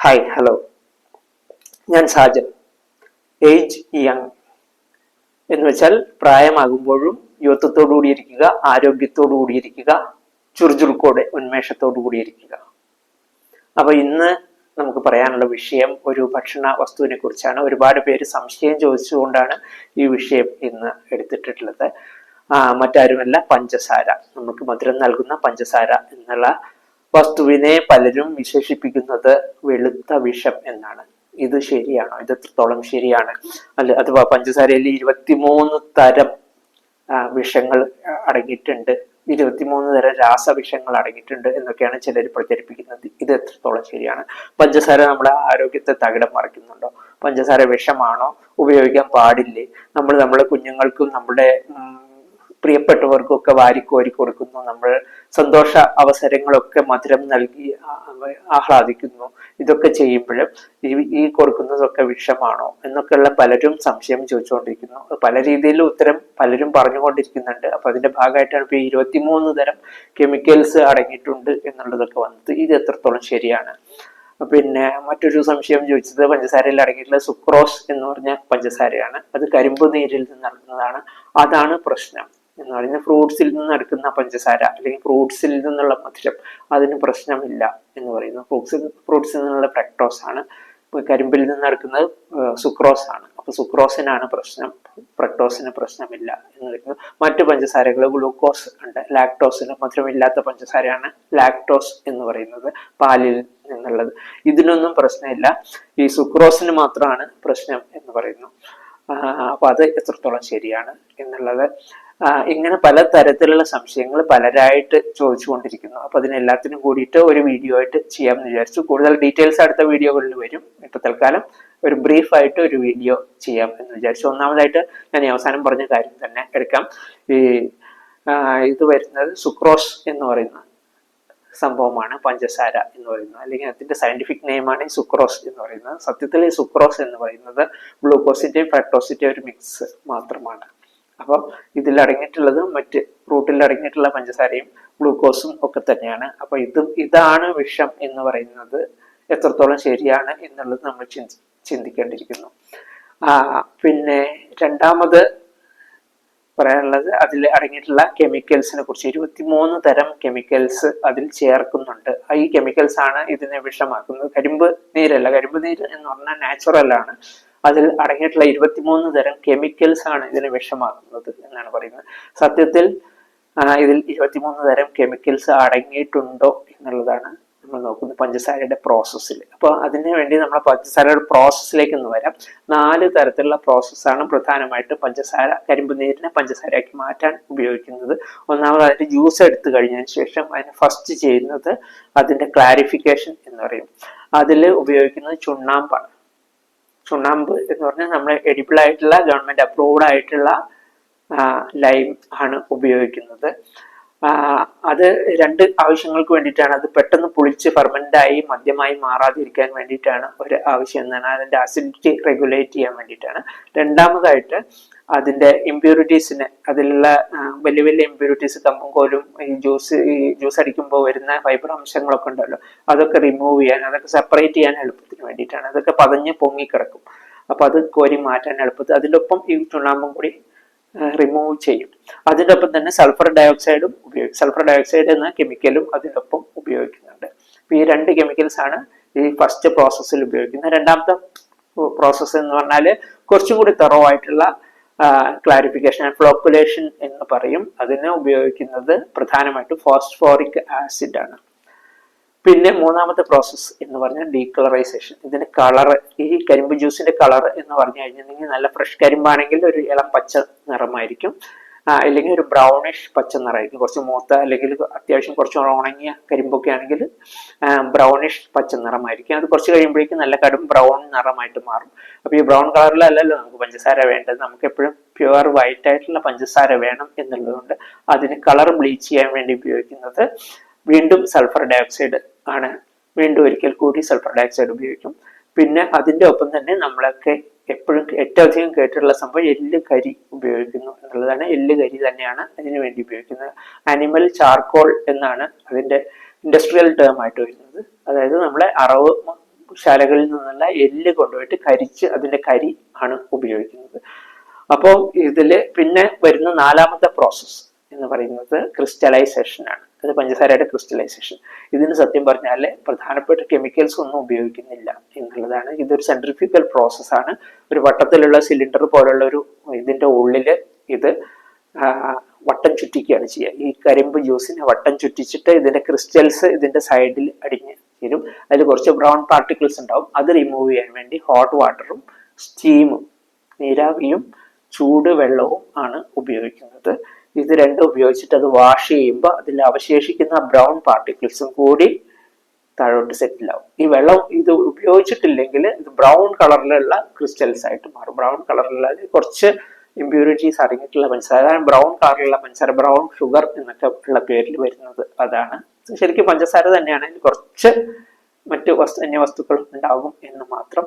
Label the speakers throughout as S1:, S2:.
S1: Hi hello ഞാൻ Sajan. Age young എന്ന് വെച്ചാൽ പ്രായമാകുമ്പോഴും യുവത്വത്തോടു കൂടിയിരിക്കുക ആരോഗ്യത്തോടു കൂടിയിരിക്കുക ചുറുചുറുക്കോടെ ഉന്മേഷത്തോടു കൂടിയിരിക്കുക അപ്പൊ ഇന്ന് നമുക്ക് പറയാനുള്ള വിഷയം ഒരു ഭക്ഷണ വസ്തുവിനെ കുറിച്ചാണ്. ഒരുപാട് പേര് സംശയം ചോദിച്ചുകൊണ്ടാണ് ഈ വിഷയം ഇന്ന് എടുത്തിട്ടുള്ളത്. മറ്റാരുമല്ല പഞ്ചസാര. നമുക്ക് മധുരം നൽകുന്ന പഞ്ചസാര എന്നുള്ള വസ്തുവിനെ പലരും വിശേഷിപ്പിക്കുന്നത് വെളുത്ത വിഷം എന്നാണ്. ഇത് ശരിയാണോ? ഇത് എത്രത്തോളം ശരിയാണ്? അല്ല അഥവാ പഞ്ചസാരയിൽ ഇരുപത്തിമൂന്ന് തരം വിഷങ്ങൾ അടങ്ങിയിട്ടുണ്ട്. ഇരുപത്തിമൂന്ന് തരം രാസവിഷങ്ങൾ അടങ്ങിയിട്ടുണ്ട് എന്നൊക്കെയാണ് ചിലർ പ്രചരിപ്പിക്കുന്നത്. ഇത് എത്രത്തോളം ശരിയാണ്? പഞ്ചസാര നമ്മുടെ ആരോഗ്യത്തെ തകിടം മറിക്കുന്നുണ്ടോ? പഞ്ചസാര വിഷമാണോ? ഉപയോഗിക്കാൻ പാടില്ലേ? നമ്മൾ നമ്മുടെ കുഞ്ഞുങ്ങൾക്കും നമ്മുടെ ഉം, പ്രിയപ്പെട്ടവർക്കും ഒക്കെ വാരിക്കോരി കൊടുക്കുന്നു. നമ്മൾ സന്തോഷ അവസരങ്ങളൊക്കെ മധുരം നൽകി ആഹ്ലാദിക്കുന്നു. ഇതൊക്കെ ചെയ്യുമ്പോഴും ഈ കൊടുക്കുന്നതൊക്കെ വിഷമാണോ എന്നൊക്കെയുള്ള പലരും സംശയം ചോദിച്ചുകൊണ്ടിരിക്കുന്നു. പല രീതിയിലും ഉത്തരം പലരും പറഞ്ഞുകൊണ്ടിരിക്കുന്നുണ്ട്. അപ്പൊ അതിന്റെ ഭാഗമായിട്ടാണ് ഇപ്പൊ ഇരുപത്തിമൂന്ന് തരം കെമിക്കൽസ് അടങ്ങിയിട്ടുണ്ട് എന്നുള്ളതൊക്കെ വന്നത്. ഇത് എത്രത്തോളം ശരിയാണ്? പിന്നെ മറ്റൊരു സംശയം ചോദിച്ചത് പഞ്ചസാരയിൽ അടങ്ങിയിട്ടുള്ള സുക്രോസ് എന്ന് പറഞ്ഞ പഞ്ചസാരയാണ്. അത് കരിമ്പ് നീരിൽ നിന്ന് നടക്കുന്നതാണ് അതാണ് പ്രശ്നം. എന്ന് പറയുന്നത് ഫ്രൂട്ട്സിൽ നിന്ന് എടുക്കുന്ന പഞ്ചസാര അല്ലെങ്കിൽ ഫ്രൂട്ട്സിൽ നിന്നുള്ള മധുരം അതിന് പ്രശ്നമില്ല എന്ന് പറയുന്നു. ഫ്രൂട്ട്സിൽ ഫ്രൂട്ട്സിൽ നിന്നുള്ള ഫ്രക്ടോസ് ആണ്. കരിമ്പിൽ നിന്ന് എടുക്കുന്നത് സുക്രോസ് ആണ്. അപ്പൊ സുക്രോസിനാണ് പ്രശ്നം. ഫ്രക്ടോസിന് പ്രശ്നമില്ല എന്ന് പറയുന്നത് മറ്റു പഞ്ചസാരകൾ ഗ്ലൂക്കോസ് ഉണ്ട്. ലാക്ടോസിന് മധുരമില്ലാത്ത പഞ്ചസാരയാണ് ലാക്ടോസ് എന്ന് പറയുന്നത് പാലിൽ നിന്നുള്ളത്. ഇതിനൊന്നും പ്രശ്നമില്ല. ഈ സുക്രോസിന് മാത്രമാണ് പ്രശ്നം എന്ന് പറയുന്നു. അപ്പൊ അത് എത്രത്തോളം ശരിയാണ് എന്നുള്ളത്. ഇങ്ങനെ പല തരത്തിലുള്ള സംശയങ്ങൾ പലരായിട്ട് ചോദിച്ചുകൊണ്ടിരിക്കുന്നു. അപ്പൊ അതിനെല്ലാത്തിനും കൂടിയിട്ട് ഒരു വീഡിയോ ആയിട്ട് ചെയ്യാമെന്ന് വിചാരിച്ചു. കൂടുതൽ ഡീറ്റെയിൽസ് അടുത്ത വീഡിയോകളിൽ വരും. ഇപ്പൊ തൽക്കാലം ഒരു ബ്രീഫ് ആയിട്ട് ഒരു വീഡിയോ ചെയ്യാം എന്ന് വിചാരിച്ചു. ഒന്നാമതായിട്ട് ഞാൻ അവസാനം പറഞ്ഞ കാര്യം തന്നെ എടുക്കാം. ഈ ഇത് വരുന്നത് സുക്രോസ് എന്ന് പറയുന്ന സംഭവമാണ് പഞ്ചസാര എന്ന് പറയുന്നത്. അല്ലെങ്കിൽ അതിന്റെ സയന്റിഫിക് നെയിമാണ് ഈ സുക്രോസ് എന്ന് പറയുന്നത്. സത്യത്തിൽ ഈ സുക്രോസ് എന്ന് പറയുന്നത് ഗ്ലൂക്കോസിന്റെയും ഫ്രക്ടോസിന്റെയും ഒരു മിക്സ് മാത്രമാണ്. അപ്പം ഇതിൽ അടങ്ങിയിട്ടുള്ളത് മറ്റ് ഫ്രൂട്ടിൽ അടങ്ങിയിട്ടുള്ള പഞ്ചസാരയും ഗ്ലൂക്കോസും ഒക്കെ തന്നെയാണ്. അപ്പൊ ഇതും ഇതാണ് വിഷം എന്ന് പറയുന്നത് എത്രത്തോളം ശരിയാണ് എന്നുള്ളത് നമ്മൾ ചിന്തി ചിന്തിക്കേണ്ടിയിരിക്കുന്നു. പിന്നെ രണ്ടാമത് പറയാനുള്ളത് അതിൽ അടങ്ങിയിട്ടുള്ള കെമിക്കൽസിനെ കുറിച്ച്. ഇരുപത്തിമൂന്ന് തരം കെമിക്കൽസ് അതിൽ ചേർക്കുന്നുണ്ട്. ഈ കെമിക്കൽസ് ആണ് ഇതിനെ വിഷമാക്കുന്നത്. കരിമ്പ് നീരല്ല. കരിമ്പ് നീര് എന്ന് പറഞ്ഞാൽ നാച്ചുറൽ ആണ്. അതിൽ അടങ്ങിയിട്ടുള്ള ഇരുപത്തിമൂന്ന് തരം കെമിക്കൽസ് ആണ് ഇതിനെ വിഷമാക്കുന്നത് എന്നാണ് പറയുന്നത്. സത്യത്തിൽ ഇതിൽ ഇരുപത്തിമൂന്ന് തരം കെമിക്കൽസ് അടങ്ങിയിട്ടുണ്ടോ എന്നുള്ളതാണ് നമ്മൾ നോക്കുന്നത് പഞ്ചസാരയുടെ പ്രോസസ്സിൽ അപ്പോൾ അതിന് വേണ്ടി നമ്മൾ പഞ്ചസാരയുടെ പ്രോസസ്സിലേക്ക് ഒന്ന് വരാം. നാല് തരത്തിലുള്ള പ്രോസസ്സാണ് പ്രധാനമായിട്ടും പഞ്ചസാര കരിമ്പ് നീരിനെ പഞ്ചസാരയാക്കി മാറ്റാൻ ഉപയോഗിക്കുന്നത്. ഒന്നാമത് അതിന്റെ ജ്യൂസ് എടുത്തു കഴിഞ്ഞതിന് ശേഷം അതിനെ ഫസ്റ്റ് ചെയ്യുന്നത് അതിന്റെ ക്ലാരിഫിക്കേഷൻ എന്ന് പറയും. അതിൽ ഉപയോഗിക്കുന്നത് ചുണ്ണാമ്പാണ്. ചുണ്ണാമ്പ് എന്ന് പറഞ്ഞാൽ നമ്മൾ എഡിബിൾ ആയിട്ടുള്ള ഗവൺമെന്റ് അപ്രൂവ്ഡ് ആയിട്ടുള്ള ലൈം ആണ് ഉപയോഗിക്കുന്നത്. അത് രണ്ട് ആവശ്യങ്ങൾക്ക് വേണ്ടിയിട്ടാണ്. അത് പെട്ടെന്ന് പുളിച്ച് ഫെർമെന്റ് ആയി മദ്യമായി മാറാതിരിക്കാൻ വേണ്ടിയിട്ടാണ് ഒരു ആവശ്യം എന്നാണ്. അതിന്റെ അസിഡിറ്റി റെഗുലേറ്റ് ചെയ്യാൻ വേണ്ടിയിട്ടാണ്. രണ്ടാമതായിട്ട് അതിന്റെ ഇമ്പ്യൂരിറ്റീസിന് അതിലുള്ള വലിയ വലിയ ഇമ്പ്യൂരിറ്റീസ് കമ്പും കോലും ഈ ജ്യൂസ് ഈ ജ്യൂസ് അടിക്കുമ്പോൾ വരുന്ന ഫൈബർ അംശങ്ങളൊക്കെ ഉണ്ടല്ലോ. അതൊക്കെ റിമൂവ് ചെയ്യാൻ അതൊക്കെ സെപ്പറേറ്റ് ചെയ്യാൻ എളുപ്പത്തിന് വേണ്ടിയിട്ടാണ്. അതൊക്കെ പതഞ്ഞ് പൊങ്ങിക്കിടക്കും. അപ്പൊ അത് കോരി മാറ്റാൻ എളുപ്പത്തിൽ അതിനൊപ്പം ഈ ചുണ്ണാമ്പും കൂടി റിമൂവ് ചെയ്യും. അതിനൊപ്പം തന്നെ സൾഫർ ഡയോക്സൈഡും ഉപയോഗിക്കും സൾഫർ ഡയോക്സൈഡ് എന്ന കെമിക്കലും അതിനൊപ്പം ഉപയോഗിക്കുന്നുണ്ട്. അപ്പൊ ഈ രണ്ട് കെമിക്കൽസ് ആണ് ഈ ഫസ്റ്റ് പ്രോസസ്സിൽ ഉപയോഗിക്കുന്നത്. രണ്ടാമത്തെ പ്രോസസ്സ് എന്ന് പറഞ്ഞാൽ കുറച്ചും കൂടി തെറവായിട്ടുള്ള ക്ലാരിഫിക്കേഷൻ ഫ്ലോക്കുലേഷൻ എന്ന് പറയും. അതിന് ഉപയോഗിക്കുന്നത് പ്രധാനമായിട്ടും ഫോസ്ഫോറിക് ആസിഡ് ആണ്. പിന്നെ മൂന്നാമത്തെ പ്രോസസ്സ് എന്ന് പറഞ്ഞാൽ ഡീകളറൈസേഷൻ ഇതിന്റെ കളർ ഈ കരിമ്പ് ജ്യൂസിന്റെ കളർ എന്ന് പറഞ്ഞു കഴിഞ്ഞിട്ടുണ്ടെങ്കിൽ നല്ല ഫ്രഷ് കരിമ്പാണെങ്കിൽ ഒരു ഇളം പച്ച നിറമായിരിക്കും. അല്ലെങ്കിൽ ഒരു ബ്രൗണിഷ് പച്ച നിറമായിരിക്കും. കുറച്ച് മൂത്ത അല്ലെങ്കിൽ അത്യാവശ്യം കുറച്ച് ഉണങ്ങിയ കരിമ്പൊക്കെ ആണെങ്കിൽ ബ്രൗണിഷ് പച്ച നിറമായിരിക്കും. അത് കുറച്ച് കഴിയുമ്പോഴേക്കും നല്ല കടും ബ്രൗൺ നിറമായിട്ട് മാറും. അപ്പൊ ഈ ബ്രൗൺ കളറിലല്ലല്ലോ നമുക്ക് പഞ്ചസാര വേണ്ടത്. നമുക്ക് എപ്പോഴും പ്യുവർ വൈറ്റ് ആയിട്ടുള്ള പഞ്ചസാര വേണം എന്നുള്ളതുകൊണ്ട് അതിന് കളർ ബ്ലീച്ച് ചെയ്യാൻ വേണ്ടി ഉപയോഗിക്കുന്നത് വീണ്ടും സൾഫർ ഡയോക്സൈഡ് ആണ്. വീണ്ടും ഒരിക്കൽ കൂടി സൾഫർ ഡയോക്സൈഡ് ഉപയോഗിക്കും. പിന്നെ അതിന്റെ ഒപ്പം തന്നെ നമ്മളൊക്കെ എപ്പോഴും ഏറ്റവും കേട്ടിട്ടുള്ള സംഭവം എല്ല് കരി ഉപയോഗിക്കുന്നു എന്നുള്ളതാണ്. എല്ല് കരി തന്നെയാണ് അതിനു വേണ്ടി ഉപയോഗിക്കുന്നത്. അനിമൽ ചാർക്കോൾ എന്നാണ് അതിന്റെ ഇൻഡസ്ട്രിയൽ ടേം ആയിട്ട് വരുന്നത്. അതായത് നമ്മളെ അറവ് ശാലകളിൽ നിന്നുള്ള എല്ല് കൊണ്ടുപോയിട്ട് കരിച്ച് അതിന്റെ കരി ആണ് ഉപയോഗിക്കുന്നത്. അപ്പോൾ ഇതിൽ പിന്നെ വരുന്ന നാലാമത്തെ പ്രോസസ്സ് എന്ന് പറയുന്നത് ക്രിസ്റ്റലൈസേഷൻ ആണ്. അത് പഞ്ചസാരയുടെ ക്രിസ്റ്റലൈസേഷൻ. ഇതിന് സത്യം പറഞ്ഞാൽ പ്രധാനപ്പെട്ട കെമിക്കൽസ് ഒന്നും ഉപയോഗിക്കുന്നില്ല എന്നുള്ളതാണ്. ഇതൊരു സെൻട്രിഫ്യൂക്കൽ പ്രോസസ്സാണ് ഒരു വട്ടത്തിലുള്ള സിലിണ്ടർ പോലുള്ള ഒരു ഇതിന്റെ ഉള്ളിൽ ഇത് വട്ടം ചുറ്റിക്കുകയാണ് ചെയ്യുക. ഈ കരിമ്പ് ജ്യൂസിനെ വട്ടം ചുറ്റിച്ചിട്ട് ഇതിന്റെ ക്രിസ്റ്റൽസ് ഇതിന്റെ സൈഡിൽ അടിഞ്ഞ് തരും അതിൽ കുറച്ച് ബ്രൗൺ പാർട്ടിക്കിൾസ് ഉണ്ടാവും. അത് റിമൂവ് ചെയ്യാൻ വേണ്ടി ഹോട്ട് വാട്ടറും സ്റ്റീമും നീരാവിയും ചൂട് വെള്ളവും ആണ് ഉപയോഗിക്കുന്നത്. ഇത് രണ്ടും ഉപയോഗിച്ചിട്ട് അത് വാഷ് ചെയ്യുമ്പോൾ അതിൽ അവശേഷിക്കുന്ന ബ്രൗൺ പാർട്ടിക്കിൾസും കൂടി താഴോട്ട് സെറ്റിൽ ആവും. ഈ വെള്ളം ഇത് ഉപയോഗിച്ചിട്ടില്ലെങ്കിൽ ഇത് ബ്രൗൺ കളറിലുള്ള ക്രിസ്റ്റൽസ് ആയിട്ട് മാറും. ബ്രൗൺ കളറിലുള്ള കുറച്ച് ഇമ്പ്യൂരിറ്റീസ് അടങ്ങിയിട്ടുള്ള പഞ്ചസാര ബ്രൗൺ കളറിലുള്ള പഞ്ചസാര ബ്രൗൺ ഷുഗർ എന്നൊക്കെ ഉള്ള പേരിൽ വരുന്നത്. അതാണ്. ശരിക്കും പഞ്ചസാര തന്നെയാണ്. കുറച്ച് മറ്റു വസ്തു അന്യ വസ്തുക്കളും ഉണ്ടാകും എന്ന് മാത്രം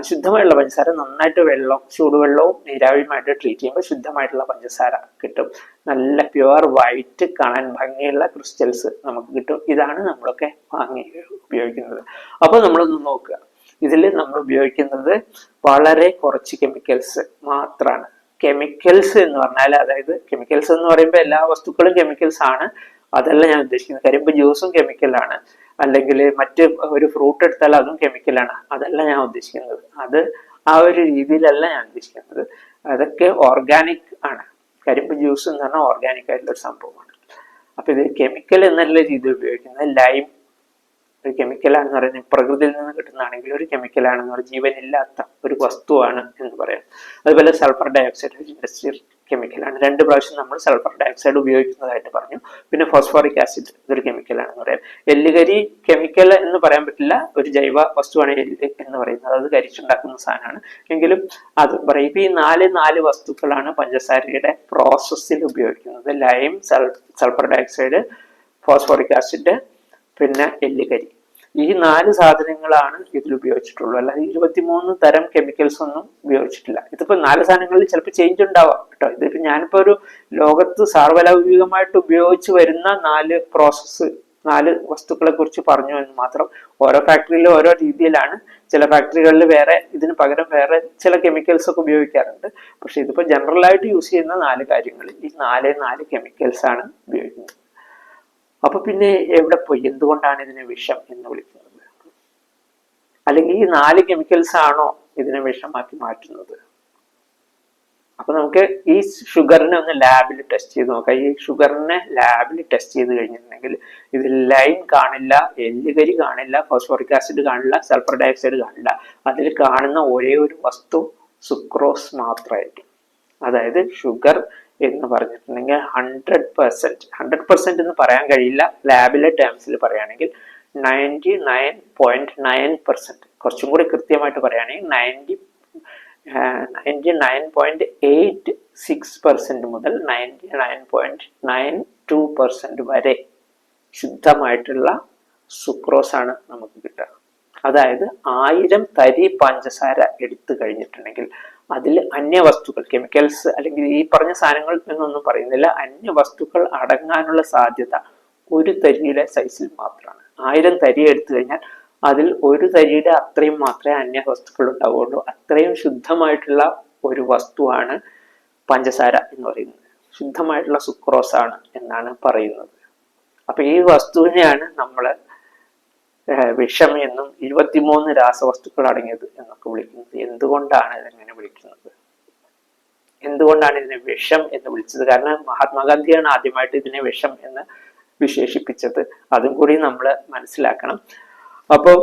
S1: ശുദ്ധമായുള്ള പഞ്ചസാര നന്നായിട്ട് വെള്ളം ചൂടുവെള്ളവും നീരാവിയുമായിട്ട് ട്രീറ്റ് ചെയ്യുമ്പോൾ ശുദ്ധമായിട്ടുള്ള പഞ്ചസാര കിട്ടും. നല്ല പ്യുവർ വൈറ്റ് കാണാൻ ഭംഗിയുള്ള ക്രിസ്റ്റൽസ് നമുക്ക് കിട്ടും. ഇതാണ് നമ്മളൊക്കെ വാങ്ങി ഉപയോഗിക്കുന്നത്. അപ്പോൾ നമ്മളൊന്ന് നോക്കുക. ഇതിൽ നമ്മൾ ഉപയോഗിക്കുന്നത് വളരെ കുറച്ച് കെമിക്കൽസ് മാത്രമാണ് കെമിക്കൽസ് എന്ന് പറഞ്ഞാൽ അതായത് കെമിക്കൽസ് എന്ന് പറയുമ്പോൾ എല്ലാ വസ്തുക്കളും കെമിക്കൽസ് ആണ്. അതല്ല ഞാൻ ഉദ്ദേശിക്കുന്നത്. കരിമ്പ് ജ്യൂസും കെമിക്കലാണ് അല്ലെങ്കിൽ മറ്റ് ഒരു ഫ്രൂട്ട് എടുത്താൽ അതും കെമിക്കലാണ് അതല്ല ഞാൻ ഉദ്ദേശിക്കുന്നത്. അത് ആ ഒരു രീതിയിലല്ല ഞാൻ ഉദ്ദേശിക്കുന്നത്. അതൊക്കെ ഓർഗാനിക് ആണ്. കരിമ്പ് ജ്യൂസ് എന്ന് പറഞ്ഞാൽ ഓർഗാനിക് ആയിട്ടുള്ള ഒരു സംഭവമാണ്. അപ്പൊ ഇത് കെമിക്കൽ എന്നുള്ള രീതി ഉപയോഗിക്കുന്നത് ലൈം ഒരു കെമിക്കലാണെന്ന് പറയുന്നത് പ്രകൃതിയിൽ നിന്ന് കിട്ടുന്നതാണെങ്കിൽ ഒരു കെമിക്കലാണെന്ന് പറയുന്നത് ജീവനില്ലാത്ത ഒരു വസ്തുവാണ് എന്ന് പറയാം. അതുപോലെ സൾഫർ ഡയോക്സൈഡ് ഇൻഡസ്ട്രിയൽ കെമിക്കലാണ് രണ്ട് പ്രാവശ്യം നമ്മൾ സൾഫർ ഡയോക്സൈഡ് ഉപയോഗിക്കുന്നതായിട്ട് പറഞ്ഞു. പിന്നെ ഫോസ്ഫോറിക് ആസിഡ് ഇതൊരു കെമിക്കലാണെന്ന് പറയാം. എല്ലുകരി കെമിക്കൽ എന്ന് പറയാൻ പറ്റില്ല. ഒരു ജൈവ വസ്തുവാണ് എല്ല് എന്ന് പറയുന്നത്. അതായത് കരിച്ചുണ്ടാക്കുന്ന സാധനമാണ്. എങ്കിലും അത് പറയും. ഇപ്പം ഈ നാല് നാല് വസ്തുക്കളാണ് പഞ്ചസാരയുടെ പ്രോസസ്സിൽ ഉപയോഗിക്കുന്നത്. Lime sulphur dioxide phosphoric acid പിന്നെ എല്ലുകരി. ഈ നാല് സാധനങ്ങളാണ് ഇതിൽ ഉപയോഗിച്ചിട്ടുള്ളൂ അല്ലാതെ ഇരുപത്തിമൂന്ന് തരം കെമിക്കൽസ് ഒന്നും ഉപയോഗിച്ചിട്ടില്ല. ഇതിപ്പോ നാല് സാധനങ്ങളിൽ ചിലപ്പോൾ ചേഞ്ച് ഉണ്ടാവാം കേട്ടോ. ഇതിപ്പോ ഞാനിപ്പോ ഒരു ലോകത്ത് സാർവലൗകികമായിട്ട് ഉപയോഗിച്ച് വരുന്ന നാല് പ്രോസസ്സ് നാല് വസ്തുക്കളെ കുറിച്ച് പറഞ്ഞു എന്ന് മാത്രം ഓരോ ഫാക്ടറിയിലും ഓരോ രീതിയിലാണ്. ചില ഫാക്ടറികളിൽ വേറെ ഇതിന് പകരം വേറെ ചില കെമിക്കൽസ് ഒക്കെ ഉപയോഗിക്കാറുണ്ട്. പക്ഷെ ഇതിപ്പോ ജനറൽ ആയിട്ട് യൂസ് ചെയ്യുന്ന നാല് കാര്യങ്ങൾ ഈ നാല് നാല് കെമിക്കൽസ് ആണ് ഉപയോഗിക്കുന്നത്. അപ്പൊ പിന്നെ എവിടെ പോയി? എന്തുകൊണ്ടാണ് ഇതിനെ വിഷം എന്ന് വിളിക്കുന്നത്? അല്ലെങ്കിൽ ഈ നാല് കെമിക്കൽസ് ആണോ ഇതിനെ വിഷമാക്കി മാറ്റുന്നത്? അപ്പൊ നമുക്ക് ഈ ഷുഗറിനെ ഒന്ന് ലാബിൽ ടെസ്റ്റ് ചെയ്ത് നോക്കാം. ഈ ഷുഗറിനെ ലാബിൽ ടെസ്റ്റ് ചെയ്ത് കഴിഞ്ഞിട്ടുണ്ടെങ്കിൽ ഇതിൽ ലൈൻ കാണില്ല എല്ലുകരി കാണില്ല ഫോസ്ഫോറിക് ആസിഡ് കാണില്ല സൾഫർ ഡയോക്സൈഡ് കാണില്ല. അതിൽ കാണുന്ന ഒരേ ഒരു വസ്തു സുക്രോസ് മാത്രമായിരിക്കും. അതായത് ഷുഗർ എന്ന് പറഞ്ഞിട്ടുണ്ടെങ്കിൽ ഹൺഡ്രഡ് പെർസെന്റ് ഹൺഡ്രഡ് പെർസെന്റ് എന്ന് പറയാൻ കഴിയില്ല. ലാബിലെ ടേംസിൽ പറയുകയാണെങ്കിൽ ninety nine point nine percent കുറച്ചും കൂടി കൃത്യമായിട്ട് പറയുകയാണെങ്കിൽ ninety ninety nine point eight six percent മുതൽ ninety nine point nine two percent വരെ ശുദ്ധമായിട്ടുള്ള സുക്രോസ് ആണ് നമുക്ക് കിട്ടുക. അതായത് ആയിരം തരി പഞ്ചസാര എടുത്തു കഴിഞ്ഞിട്ടുണ്ടെങ്കിൽ അതിൽ അന്യ വസ്തുക്കൾ കെമിക്കൽസ് അല്ലെങ്കിൽ ഈ പറഞ്ഞ സാധനങ്ങൾ എന്നൊന്നും പറയുന്നില്ല. അന്യ വസ്തുക്കൾ അടങ്ങാനുള്ള സാധ്യത ഒരു തരിയുടെ സൈസിൽ മാത്രമാണ് ആയിരം തരി എടുത്തു കഴിഞ്ഞാൽ അതിൽ ഒരു തരിയുടെ അത്രയും മാത്രമേ അന്യ വസ്തുക്കൾ ഉണ്ടാവുകയുള്ളൂ. അത്രയും ശുദ്ധമായിട്ടുള്ള ഒരു വസ്തുവാണ് പഞ്ചസാര എന്ന് പറയുന്നത്. ശുദ്ധമായിട്ടുള്ള സുക്രോസ് ആണ് എന്നാണ് പറയുന്നത്. അപ്പൊ ഈ വസ്തുവിനെയാണ് നമ്മൾ വിഷം എന്നും ഇരുപത്തിമൂന്ന് രാസവസ്തുക്കൾ അടങ്ങിയത് എന്നൊക്കെ വിളിക്കുന്നത്. എന്തുകൊണ്ടാണ് ഇതെങ്ങനെ വിളിക്കുന്നത്? എന്തുകൊണ്ടാണ് ഇതിനെ വിഷം എന്ന് വിളിച്ചത്? കാരണം മഹാത്മാഗാന്ധിയാണ് ആദ്യമായിട്ട് ഇതിനെ വിഷം എന്ന് വിശേഷിപ്പിച്ചത്. അതും കൂടി നമ്മൾ മനസ്സിലാക്കണം. അപ്പോൾ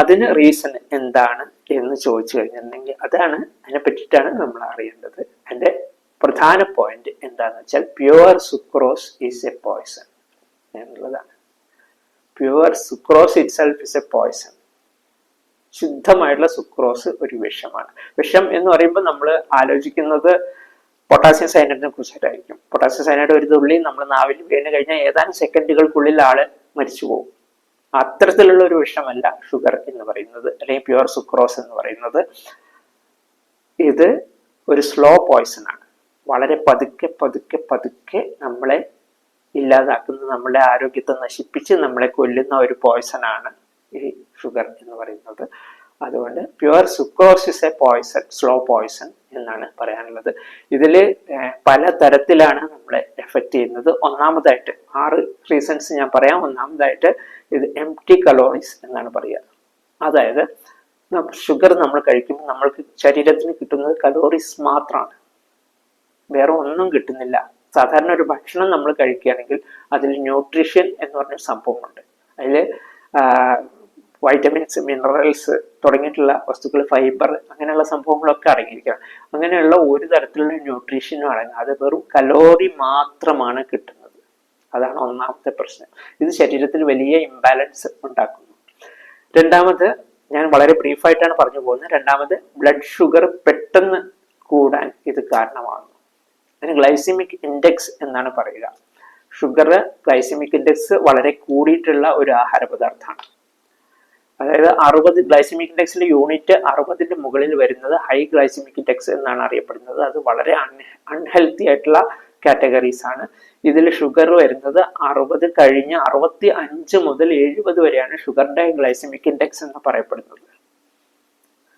S1: അതിന് റീസൺ എന്താണ് എന്ന് ചോദിച്ചു കഴിഞ്ഞിട്ടുണ്ടെങ്കിൽ അതാണ് അതിനെ പറ്റിയിട്ടാണ് നമ്മൾ അറിയേണ്ടത്. അതിന്റെ പ്രധാന പോയിന്റ് എന്താണെന്ന് വെച്ചാൽ pure sucrose is a poison എന്നുള്ളതാണ്. Pure sucrose itself is a poison ശുദ്ധമായിട്ടുള്ള sucrose ഒരു വിഷമാണ്. വിഷം എന്ന് പറയുമ്പോൾ നമ്മൾ ആലോചിക്കുന്നത് പൊട്ടാസ്യം സൈനൈഡിനെ കുറിച്ചിട്ടായിരിക്കും. പൊട്ടാസ്യം സൈനൈഡ് ഒരു തുള്ളി നമ്മൾ നാവിൽ വീണ് കഴിഞ്ഞാൽ ഏതാനും സെക്കൻഡുകൾക്കുള്ളിൽ ആൾ മരിച്ചു പോകും. അത്തരത്തിലുള്ള ഒരു വിഷമല്ല ഷുഗർ എന്ന് പറയുന്നത് അല്ലെങ്കിൽ പ്യുവർ സുക്രോസ് എന്ന് പറയുന്നത്. ഇത് ഒരു സ്ലോ പോയ്സൺ ആണ്. വളരെ പതുക്കെ പതുക്കെ പതുക്കെ നമ്മളെ ഇല്ലാതാക്കുന്ന നമ്മുടെ ആരോഗ്യത്തെ നശിപ്പിച്ച് നമ്മളെ കൊല്ലുന്ന ഒരു പോയ്സൺ ആണ് ഈ ഷുഗർ എന്ന് പറയുന്നത്. അതുകൊണ്ട് pure sucrose is a poison slow poison എന്നാണ് പറയാനുള്ളത്. ഇതിൽ പല തരത്തിലാണ് നമ്മളെ എഫക്റ്റ് ചെയ്യുന്നത്. ഒന്നാമതായിട്ട് ആറ് റീസൺസ് ഞാൻ പറയാം. ഒന്നാമതായിട്ട് ഇത് എം ടി കലോറീസ് എന്നാണ് പറയുക അതായത് ഷുഗർ നമ്മൾ കഴിക്കുമ്പോൾ നമ്മൾക്ക് ശരീരത്തിന് കിട്ടുന്നത് കലോറീസ് മാത്രമാണ് വേറെ ഒന്നും കിട്ടുന്നില്ല. സാധാരണ ഒരു ഭക്ഷണം നമ്മൾ കഴിക്കുകയാണെങ്കിൽ അതിൽ ന്യൂട്രീഷ്യൻ എന്ന് പറഞ്ഞ സംഭവമുണ്ട്. അതിൽ വൈറ്റമിൻസ് മിനറൽസ് തുടങ്ങിയിട്ടുള്ള വസ്തുക്കൾ ഫൈബർ അങ്ങനെയുള്ള സംഭവങ്ങളൊക്കെ അടങ്ങിയിരിക്കണം. അങ്ങനെയുള്ള ഒരു തരത്തിലുള്ള ന്യൂട്രീഷനും അടങ്ങുക അത് വെറും കലോറി മാത്രമാണ് കിട്ടുന്നത്. അതാണ് ഒന്നാമത്തെ പ്രശ്നം. ഇത് ശരീരത്തിൽ വലിയ ഇംബാലൻസ് ഉണ്ടാക്കുന്നു. രണ്ടാമത് ഞാൻ വളരെ ബ്രീഫായിട്ടാണ് പറഞ്ഞു പോകുന്നത്. രണ്ടാമത് ബ്ലഡ് ഷുഗർ പെട്ടെന്ന് കൂടാൻ ഇത് കാരണമാകുന്നു. അതിന് ഗ്ലൈസിമിക് ഇൻഡെക്സ് എന്നാണ് പറയുക. ഷുഗർ ഗ്ലൈസിമിക് ഇൻഡെക്സ് വളരെ കൂടിയിട്ടുള്ള ഒരു ആഹാര പദാർത്ഥമാണ് അതായത് അറുപത് ഗ്ലൈസിമിക് ഇൻഡെക്സിന്റെ യൂണിറ്റ് അറുപതിന്റെ മുകളിൽ വരുന്നത് ഹൈ ഗ്ലൈസിമിക് ഇൻഡെക്സ് എന്നാണ് അറിയപ്പെടുന്നത്. അത് വളരെ അൺഹെൽത്തി ആയിട്ടുള്ള കാറ്റഗറീസ് ആണ്. ഇതിൽ ഷുഗർ വരുന്നത് അറുപത് കഴിഞ്ഞ് അറുപത്തി അഞ്ച് മുതൽ എഴുപത് വരെയാണ് ഷുഗറിന്റെ ഗ്ലൈസിമിക് ഇൻഡെക്സ് എന്ന് പറയപ്പെടുന്നത്.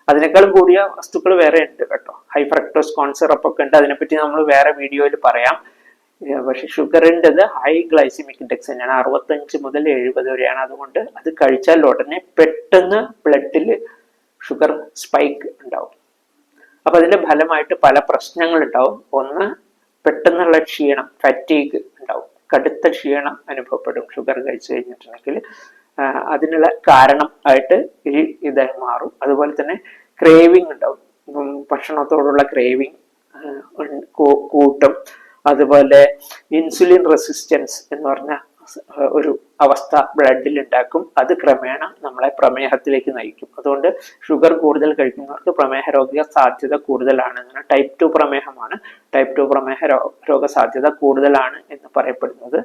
S1: അതിനേക്കാളും കൂടിയ വസ്തുക്കൾ വേറെ ഉണ്ട് കേട്ടോ. ഹൈ ഫ്രക്ടോസ് കോൺസിറപ്പ് ഒക്കെ ഉണ്ട്. അതിനെപ്പറ്റി നമ്മൾ വേറെ വീഡിയോയിൽ പറയാം. പക്ഷെ ഷുഗറിന്റെത് ഹൈ ഗ്ലൈസിമിക് ഇൻഡെക്സ് തന്നെയാണ്. അറുപത്തഞ്ച് മുതൽ എഴുപത് വരെയാണ് അതുകൊണ്ട് അത് കഴിച്ചാൽ ഉടനെ പെട്ടെന്ന് ബ്ലഡിൽ ഷുഗർ സ്പൈക്ക് ഉണ്ടാവും. അപ്പം അതിന്റെ ഫലമായിട്ട് പല പ്രശ്നങ്ങൾ ഉണ്ടാവും. ഒന്ന് പെട്ടെന്നുള്ള ക്ഷീണം ഫറ്റീഗ് ഉണ്ടാവും. കടുത്ത ക്ഷീണം അനുഭവപ്പെടും ഷുഗർ കഴിച്ചു കഴിഞ്ഞിട്ടുണ്ടെങ്കിൽ. അതിനുള്ള കാരണം ആയിട്ട് ഈ ഇതായി മാറും. അതുപോലെ തന്നെ ക്രേവിങ് ഉണ്ടാവും. ഭക്ഷണത്തോടുള്ള ക്രേവിങ് കൂട്ടും. അതുപോലെ ഇൻസുലിൻ റെസിസ്റ്റൻസ് എന്ന് പറഞ്ഞ ഒരു അവസ്ഥ ബ്ലഡിൽ ഉണ്ടാക്കും. അത് ക്രമേണ നമ്മളെ പ്രമേഹത്തിലേക്ക് നയിക്കും. അതുകൊണ്ട് ഷുഗർ കൂടുതൽ കഴിക്കുന്നവർക്ക് പ്രമേഹ രോഗ സാധ്യത കൂടുതലാണ് അങ്ങനെ ടൈപ്പ് ടു പ്രമേഹമാണ്. ടൈപ്പ് ടു പ്രമേഹ രോഗ സാധ്യത കൂടുതലാണ് എന്ന് പറയപ്പെടുന്നത്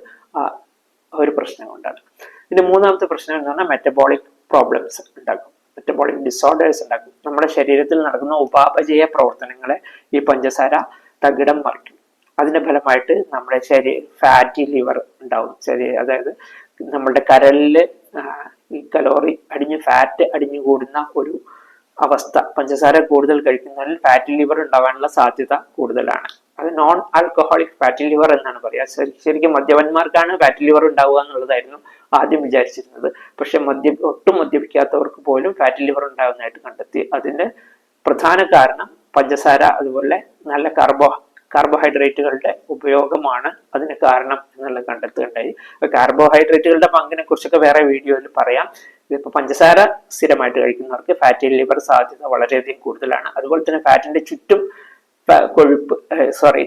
S1: ഒരു പ്രശ്നം കൊണ്ടാണ്. പിന്നെ മൂന്നാമത്തെ പ്രശ്നം എന്ന് പറഞ്ഞാൽ മെറ്റബോളിക് പ്രോബ്ലംസ് ഉണ്ടാക്കും. മെറ്റബോളിക് ഡിസോർഡേഴ്സ് ഉണ്ടാക്കും. നമ്മുടെ ശരീരത്തിൽ നടക്കുന്ന ഉപാപചയ പ്രവർത്തനങ്ങളെ ഈ പഞ്ചസാര തകിടം മറിക്കും. അതിന്റെ ഫലമായിട്ട് നമ്മുടെ ശരീര ഫാറ്റി ലിവർ ഉണ്ടാവും. ശരീരം അതായത് നമ്മുടെ കരലിൽ ഈ കലോറി അടിഞ്ഞ് ഫാറ്റ് അടിഞ്ഞു കൂടുന്ന ഒരു അവസ്ഥ. പഞ്ചസാര കൂടുതൽ കഴിക്കുന്നതിൽ ഫാറ്റി ലിവർ ഉണ്ടാവാനുള്ള സാധ്യത കൂടുതലാണ്. അത് നോൺ ആൽക്കഹോളിക് ഫാറ്റി ലിവർ എന്നാണ് പറയുക. ശരിക്കും മദ്യപന്മാർക്കാണ് ഫാറ്റി ലിവർ ഉണ്ടാവുക എന്നുള്ളതായിരുന്നു ആദ്യം വിചാരിച്ചിരുന്നത്. പക്ഷെ മദ്യ ഒട്ടും മദ്യപിക്കാത്തവർക്ക് പോലും ഫാറ്റി ലിവർ ഉണ്ടാകുന്നതായിട്ട് കണ്ടെത്തി. അതിന്റെ പ്രധാന കാരണം പഞ്ചസാര അതുപോലെ നല്ല കാർബോ കാർബോഹൈഡ്രേറ്റുകളുടെ ഉപയോഗമാണ് അതിന് കാരണം എന്നുള്ളത് കണ്ടെത്തുകയുണ്ടായി. കാർബോഹൈഡ്രേറ്റുകളുടെ പങ്കിനെ കുറിച്ചൊക്കെ വേറെ വീഡിയോയിൽ പറയാം. ഇതിപ്പോ പഞ്ചസാര സ്ഥിരമായിട്ട് കഴിക്കുന്നവർക്ക് ഫാറ്റി ലിവർ സാധ്യത വളരെയധികം കൂടുതലാണ്. അതുപോലെ തന്നെ ഫാറ്റിന്റെ ചുറ്റും കൊഴുപ്പ് സോറി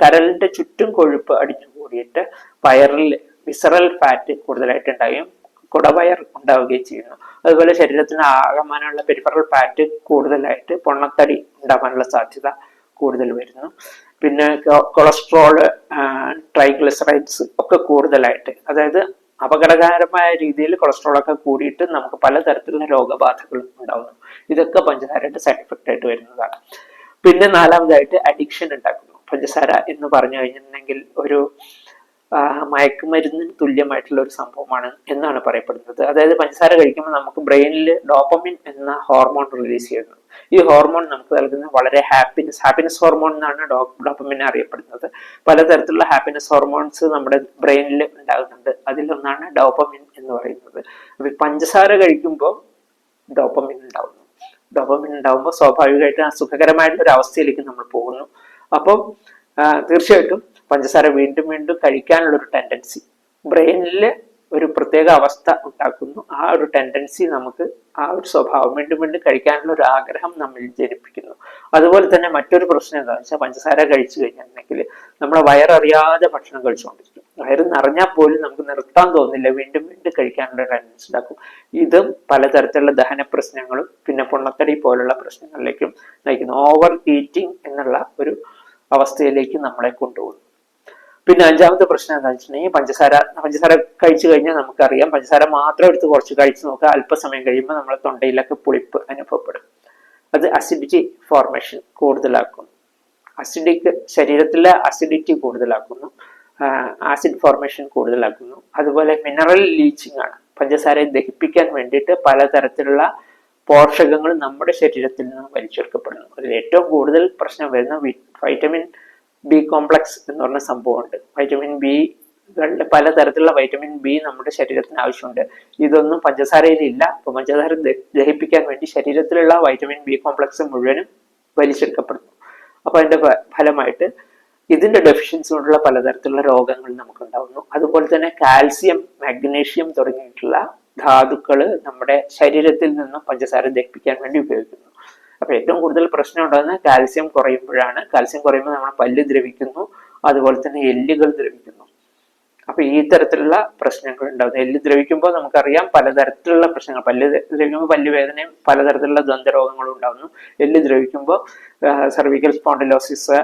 S1: കരലിന്റെ ചുറ്റും കൊഴുപ്പ് അടിഞ്ഞു കൂടിയിട്ട് വയറിൽ വിസറൽ ഫാറ്റ് കൂടുതലായിട്ട് ഉണ്ടാവുകയും കുടവയർ ഉണ്ടാവുകയും ചെയ്യുന്നു. അതുപോലെ ശരീരത്തിന് ആകമാനമുള്ള പെരിഫറൽ ഫാറ്റ് കൂടുതലായിട്ട് പൊണ്ണത്തടി ഉണ്ടാകാനുള്ള സാധ്യത കൂടുതൽ വരുന്നു. പിന്നെ കൊളസ്ട്രോൾ ട്രൈഗ്ലിസറൈഡ്സ് ഒക്കെ കൂടുതലായിട്ട് അതായത് അപകടകരമായ രീതിയിൽ കൊളസ്ട്രോൾ ഒക്കെ കൂടിയിട്ട് നമുക്ക് പലതരത്തിലുള്ള രോഗബാധകൾ ഉണ്ടാകുന്നു ഇതൊക്കെ പഞ്ചസാരയുടെ സൈഡ് എഫക്റ്റ് ആയിട്ട് വരുന്നതാണ്. പിന്നെ നാലാമതായിട്ട് അഡിക്ഷൻ ഉണ്ടാക്കുന്നു. പഞ്ചസാര എന്ന് പറഞ്ഞു കഴിഞ്ഞിട്ടുണ്ടെങ്കിൽ ഒരു മയക്കുമരുന്നിന് തുല്യമായിട്ടുള്ള ഒരു സംഭവമാണ് എന്നാണ് പറയപ്പെടുന്നത്. അതായത് പഞ്ചസാര കഴിക്കുമ്പോൾ നമുക്ക് ബ്രെയിനിൽ ഡോപ്പമിൻ എന്ന ഹോർമോൺ റിലീസ് ചെയ്യുന്നു. ഈ ഹോർമോൺ നമുക്ക് നൽകുന്ന വളരെ ഹാപ്പിനെസ് ഹാപ്പിനെസ് ഹോർമോൺ എന്നാണ് ഡോപ്പമിൻ അറിയപ്പെടുന്നത്. പലതരത്തിലുള്ള ഹാപ്പിനെസ് ഹോർമോൺസ് നമ്മുടെ ബ്രെയിനിൽ ഉണ്ടാകുന്നുണ്ട്. അതിലൊന്നാണ് ഡോപ്പമിൻ എന്ന് പറയുന്നത്. അപ്പൊ പഞ്ചസാര കഴിക്കുമ്പോൾ ഡോപ്പമിൻ ഉണ്ടാകുന്നു. ഡോപ്പമിൻ ഉണ്ടാകുമ്പോൾ സ്വാഭാവികമായിട്ടും സുഖകരമായിട്ടുള്ള ഒരു അവസ്ഥയിലേക്ക് നമ്മൾ പോകുന്നു. അപ്പം തീർച്ചയായിട്ടും പഞ്ചസാര വീണ്ടും വീണ്ടും കഴിക്കാനുള്ള ഒരു ടെൻഡൻസി ബ്രെയിനിൽ ഒരു പ്രത്യേക അവസ്ഥ ഉണ്ടാക്കുന്നു. ആ ഒരു ടെൻഡൻസി നമുക്ക് ആ ഒരു സ്വഭാവം വീണ്ടും വീണ്ടും കഴിക്കാനുള്ള ഒരു ആഗ്രഹം നമ്മിൽ ജനിപ്പിക്കുന്നു. അതുപോലെ തന്നെ മറ്റൊരു പ്രശ്നം എന്താണെന്ന് വെച്ചാൽ പഞ്ചസാര കഴിച്ചു കഴിഞ്ഞിട്ടുണ്ടെങ്കിൽ നമ്മുടെ വയററിയാതെ ഭക്ഷണം കഴിച്ചുകൊണ്ടിരിക്കും. വയറ് നിറഞ്ഞാൽ പോലും നമുക്ക് നിർത്താൻ തോന്നില്ല. വീണ്ടും വീണ്ടും കഴിക്കാനുള്ള ടെൻഡൻസി ഉണ്ടാക്കും. ഇതും പലതരത്തിലുള്ള ദഹന പ്രശ്നങ്ങളും പിന്നെ പൊണ്ണത്തടി പോലുള്ള പ്രശ്നങ്ങളിലേക്കും നയിക്കുന്നു. ഓവർ ഈറ്റിംഗ് എന്നുള്ള ഒരു അവസ്ഥയിലേക്ക് നമ്മളെ കൊണ്ടുപോകുന്നു. പിന്നെ അഞ്ചാമത്തെ പ്രശ്നം എന്താ വെച്ചിട്ടുണ്ടെങ്കിൽ പഞ്ചസാര. പഞ്ചസാര കഴിച്ചു കഴിഞ്ഞാൽ നമുക്കറിയാം. പഞ്ചസാര മാത്രം എടുത്ത് കുറച്ച് കഴിച്ചു നോക്കുക. അല്പസമയം കഴിയുമ്പോൾ നമ്മളെ തൊണ്ടയിലൊക്കെ പുളിപ്പ് അനുഭവപ്പെടും. അത് അസിഡിറ്റി ഫോർമേഷൻ കൂടുതലാക്കുന്നു. അസിഡിക് ശരീരത്തിലെ അസിഡിറ്റി കൂടുതലാക്കുന്നു. ആസിഡ് ഫോർമേഷൻ കൂടുതലാക്കുന്നു. അതുപോലെ മിനറൽ ലീച്ചിങ് ആണ്. പഞ്ചസാരയെ ദഹിപ്പിക്കാൻ വേണ്ടിയിട്ട് പലതരത്തിലുള്ള പോഷകങ്ങൾ നമ്മുടെ ശരീരത്തിൽ നിന്ന് വലിച്ചെടുക്കപ്പെടുന്നു. അതിൽ ഏറ്റവും കൂടുതൽ പ്രശ്നം വരുന്ന വൈറ്റമിൻ ബി കോംപ്ലക്സ് എന്ന് പറഞ്ഞ സംഭവമുണ്ട്. വൈറ്റമിൻ ബി പലതരത്തിലുള്ള വൈറ്റമിൻ ബി നമ്മുടെ ശരീരത്തിന് ആവശ്യമുണ്ട്. ഇതൊന്നും പഞ്ചസാരയിൽ ഇല്ല അപ്പൊ പഞ്ചസാര ദഹിപ്പിക്കാൻ വേണ്ടി ശരീരത്തിലുള്ള വൈറ്റമിൻ ബി കോംപ്ലക്സ് മുഴുവനും വലിച്ചെടുക്കപ്പെടുന്നു. അപ്പൊ അതിന്റെ ഫലമായിട്ട് ഇതിന്റെ ഡെഫിഷ്യൻസി കൊണ്ടുള്ള പലതരത്തിലുള്ള രോഗങ്ങൾ നമുക്ക് നമുക്കുണ്ടാവുന്നു. അതുപോലെ തന്നെ കാൽസ്യം മാഗ്നീഷ്യം തുടങ്ങിയിട്ടുള്ള ധാതുക്കൾ നമ്മുടെ ശരീരത്തിൽ നിന്നും പഞ്ചസാര ദഹിപ്പിക്കാൻ വേണ്ടി ഉപയോഗിക്കുന്നു. അപ്പൊ ഏറ്റവും കൂടുതൽ പ്രശ്നം ഉണ്ടാകുന്നത് കാൽസ്യം കുറയുമ്പോഴാണ്. കാൽസ്യം കുറയുമ്പോൾ നമ്മൾ പല്ല് ദ്രവിക്കുന്നു അതുപോലെ തന്നെ എല്ലുകൾ ദ്രവിക്കുന്നു. അപ്പൊ ഈ തരത്തിലുള്ള പ്രശ്നങ്ങൾ ഉണ്ടാകുന്നു എല്ല് ദ്രവിക്കുമ്പോൾ നമുക്കറിയാം പലതരത്തിലുള്ള പ്രശ്നങ്ങൾ. പല്ല് ദ്രവിക്കുമ്പോൾ പല്ല് വേദനയും പലതരത്തിലുള്ള ദന്തരോഗങ്ങളും ഉണ്ടാകുന്നു. എല്ല് ദ്രവിക്കുമ്പോൾ സർവിക്കൽ സ്പോണ്ടിലോസിസ്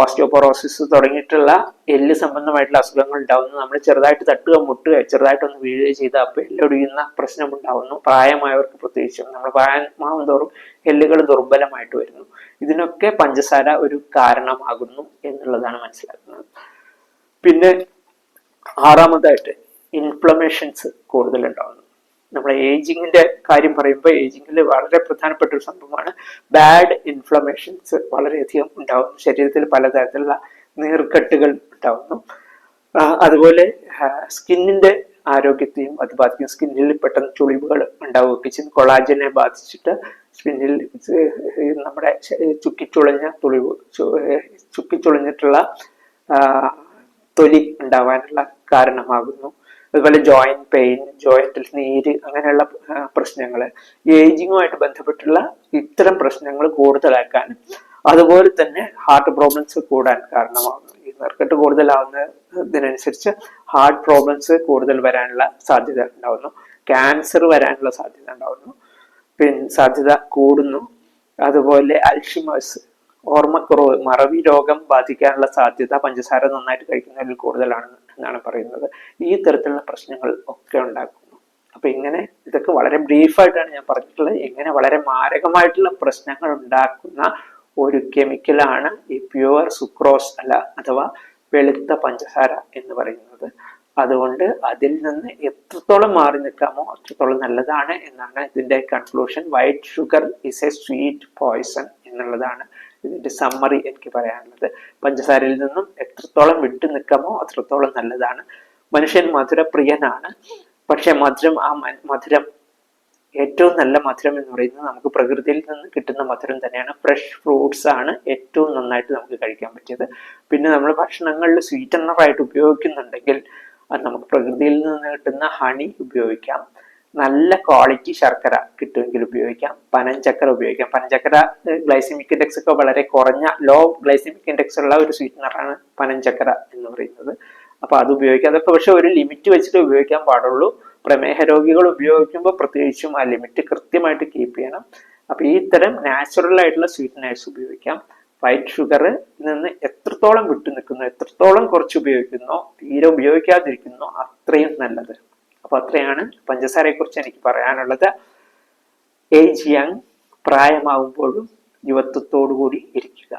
S1: ഓസ്റ്റിയോപൊറോസിസ് തുടങ്ങിയിട്ടുള്ള എല്ല് സംബന്ധമായിട്ടുള്ള അസുഖങ്ങൾ ഉണ്ടാവുന്നു. നമ്മൾ ചെറുതായിട്ട് തട്ടുക മുട്ടുക ചെറുതായിട്ടൊന്ന് വീഴുകയോ ചെയ്താൽ അപ്പോൾ എല്ലൊടിയുന്ന പ്രശ്നം ഉണ്ടാവുന്നു പ്രായമായവർക്ക് പ്രത്യേകിച്ചും നമ്മൾ പ്രായമാവും തോറും എല്ലുകൾ ദുർബലമായിട്ട് വരുന്നു. ഇതിനൊക്കെ പഞ്ചസാര ഒരു കാരണമാകുന്നു എന്നുള്ളതാണ് മനസ്സിലാക്കുന്നത്. പിന്നെ ആറാമതായിട്ട് ഇൻഫ്ലമേഷൻസ് കൂടുതൽ നമ്മുടെ ഏജിങ്ങിന്റെ കാര്യം പറയുമ്പോൾ ഏജിങ്ങിൽ വളരെ പ്രധാനപ്പെട്ട ഒരു സംഭവമാണ്. ബാഡ് ഇൻഫ്ലമേഷൻസ് വളരെയധികം ഉണ്ടാകുന്നു ശരീരത്തിൽ പലതരത്തിലുള്ള നീർക്കെട്ടുകൾ ഉണ്ടാകുന്നു അതുപോലെ സ്കിന്നിന്റെ ആരോഗ്യത്തെയും അത് ബാധിക്കും. സ്കിന്നിൽ പെട്ടെന്ന് ചുളിവുകൾ ഉണ്ടാവുകയൊക്കെ ചെയ്യും. കൊളാജനെ ബാധിച്ചിട്ട് സ്കിന്നിൽ നമ്മുടെ ചുക്കി ചുക്കിച്ചുളഞ്ഞ തുളിവ് ചുക്കിച്ചുളഞ്ഞിട്ടുള്ള തൊലി ഉണ്ടാവാനുള്ള കാരണമാകുന്നു. അതുപോലെ ജോയിന്റ് പെയിൻ ജോയിന്റിൽ നീര് അങ്ങനെയുള്ള പ്രശ്നങ്ങൾ ഏജിങ്ങുമായിട്ട് ബന്ധപ്പെട്ടുള്ള ഇത്തരം പ്രശ്നങ്ങൾ കൂടുതലാക്കാൻ അതുപോലെ തന്നെ ഹാർട്ട് പ്രോബ്ലംസ് കൂടാൻ കാരണമാകുന്നു ഈ നെർക്കെട്ട് കൂടുതലാവുന്നതിനനുസരിച്ച് ഹാർട്ട് പ്രോബ്ലംസ് കൂടുതൽ വരാനുള്ള സാധ്യത ഉണ്ടാവുന്നു. ക്യാൻസർ വരാനുള്ള സാധ്യത ഉണ്ടാവുന്നു. പിന്നെ സാധ്യത കൂടുന്നു. അതുപോലെ അൽഷിമേഴ്സ് ഓർമ്മക്കുറവ് മറവി രോഗം ബാധിക്കാനുള്ള സാധ്യത പഞ്ചസാര നന്നായിട്ട് കഴിക്കുന്നതിൽ കൂടുതലാണ് എന്നാണ് പറയുന്നത്. ഈ തരത്തിലുള്ള പ്രശ്നങ്ങൾ ഒക്കെ ഉണ്ടാക്കുന്നു. അപ്പൊ ഇങ്ങനെ ഇതൊക്കെ വളരെ ബ്രീഫായിട്ടാണ് ഞാൻ പറഞ്ഞിട്ടുള്ളത്. ഇങ്ങനെ വളരെ മാരകമായിട്ടുള്ള പ്രശ്നങ്ങൾ ഉണ്ടാക്കുന്ന ഒരു കെമിക്കലാണ് ഈ പ്യുവർ സുക്രോസ് അല്ല അഥവാ വെളുത്ത പഞ്ചസാര എന്ന് പറയുന്നത്. അതുകൊണ്ട് അതിൽ നിന്ന് എത്രത്തോളം മാറി നിൽക്കാമോ അത്രത്തോളം നല്ലതാണ് എന്നാണ് ഇതിന്റെ conclusion white sugar is a sweet poison എന്നുള്ളതാണ് ഇതിന്റെ സമ്മറി എനിക്ക് പറയാനുള്ളത്. പഞ്ചസാരയിൽ നിന്നും എത്രത്തോളം വിട്ടു നിൽക്കാമോ അത്രത്തോളം നല്ലതാണ്. മനുഷ്യൻ മധുരപ്രിയനാണ്. പക്ഷെ മധുരം ആ മധുരം ഏറ്റവും നല്ല മധുരം എന്ന് പറയുന്നത് നമുക്ക് പ്രകൃതിയിൽ നിന്ന് കിട്ടുന്ന മധുരം തന്നെയാണ്. ഫ്രഷ് ഫ്രൂട്ട്സ് ആണ് ഏറ്റവും നന്നായിട്ട് നമുക്ക് കഴിക്കാൻ പറ്റിയത്. പിന്നെ നമ്മൾ ഭക്ഷണങ്ങളിൽ സ്വീറ്റനറായിട്ട് ഉപയോഗിക്കുന്നുണ്ടെങ്കിൽ അത് നമുക്ക് പ്രകൃതിയിൽ നിന്ന് കിട്ടുന്ന ഹണി ഉപയോഗിക്കാം. നല്ല ക്വാളിറ്റി ശർക്കര കിട്ടുമെങ്കിൽ ഉപയോഗിക്കാം. പനഞ്ചക്കര ഉപയോഗിക്കാം. പനഞ്ചക്കര ഗ്ലൈസിമിക് ഇൻഡെക്സ് ഒക്കെ വളരെ കുറഞ്ഞ ലോ ഗ്ലൈസിമിക് ഇൻഡെക്സ് ഉള്ള ഒരു സ്വീറ്റ്നറാണ് പനഞ്ചക്കര എന്ന് പറയുന്നത്. അപ്പൊ അത് ഉപയോഗിക്കാം. അതൊക്കെ പക്ഷെ ഒരു ലിമിറ്റ് വെച്ചിട്ട് ഉപയോഗിക്കാൻ പാടുള്ളൂ. പ്രമേഹ രോഗികൾ ഉപയോഗിക്കുമ്പോൾ പ്രത്യേകിച്ചും ആ ലിമിറ്റ് കൃത്യമായിട്ട് കീപ്പ് ചെയ്യണം. അപ്പൊ ഈ തരം നാച്ചുറൽ ആയിട്ടുള്ള സ്വീറ്റ്നേഴ്സ് ഉപയോഗിക്കാം. വൈറ്റ് ഷുഗർ നിന്ന് എത്രത്തോളം വിട്ടു നിൽക്കുന്നു എത്രത്തോളം കുറച്ച് ഉപയോഗിക്കുന്നോ തീരെ ഉപയോഗിക്കാതിരിക്കുന്നോ അത്രയും നല്ലത്. അപ്പൊ അത്രയാണ് പഞ്ചസാരയെ കുറിച്ച് എനിക്ക് പറയാനുള്ളത്. ഏജ് യങ് പ്രായമാകുമ്പോഴും യുവത്വത്തോടു കൂടി ഇരിക്കുക.